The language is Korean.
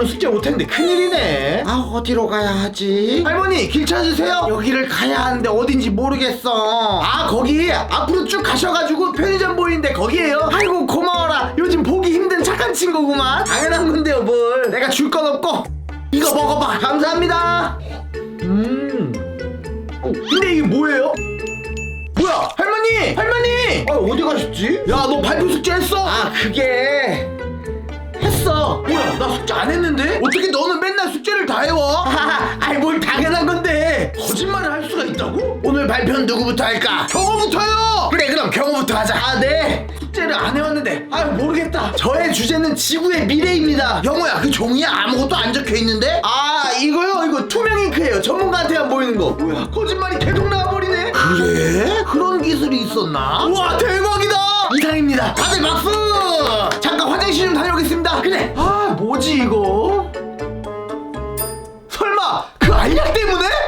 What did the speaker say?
오늘 숙제 못했는데 큰일이네. 아 어디로 가야 하지? 할머니 길 찾으세요. 여기를 가야 하는데 어딘지 모르겠어. 아 거기 앞으로 쭉 가셔가지고 편의점 보이는데 거기에요. 아이고 고마워라. 요즘 보기 힘든 착한 친구구만. 당연한 건데요 뭘. 내가 줄 건 없고. 이거 먹어봐. 감사합니다. 음. 어, 근데 이게 뭐예요? 뭐야? 할머니! 할머니! 아 어디 가셨지? 야 너 발표 숙제 했어? 아 그게 나 숙제 안 했는데? 어떻게 너는 맨날 숙제를 다 해와? 하하, 아이 뭘 당연한 건데. 거짓말을 할 수가 있다고? 오늘 발표는 누구부터 할까? 경호부터요! 그래 그럼 경호부터 하자. 아, 네. 숙제를 안 해왔는데, 아유, 모르겠다. 저의 주제는 지구의 미래입니다. 영호야 그 종이에 아무것도 안 적혀 있는데? 아, 이거요? 이거 투명 잉크예요. 전문가한테만 보이는 거. 뭐야, 거짓말이 계속 나와버리네. 그래? 그런 기술이 있었나? 우와, 대박이다! 이상입니다. 다들 박수! 잠깐 화장실 좀. 아, 뭐지, 이거? 설마, 그 알약 때문에?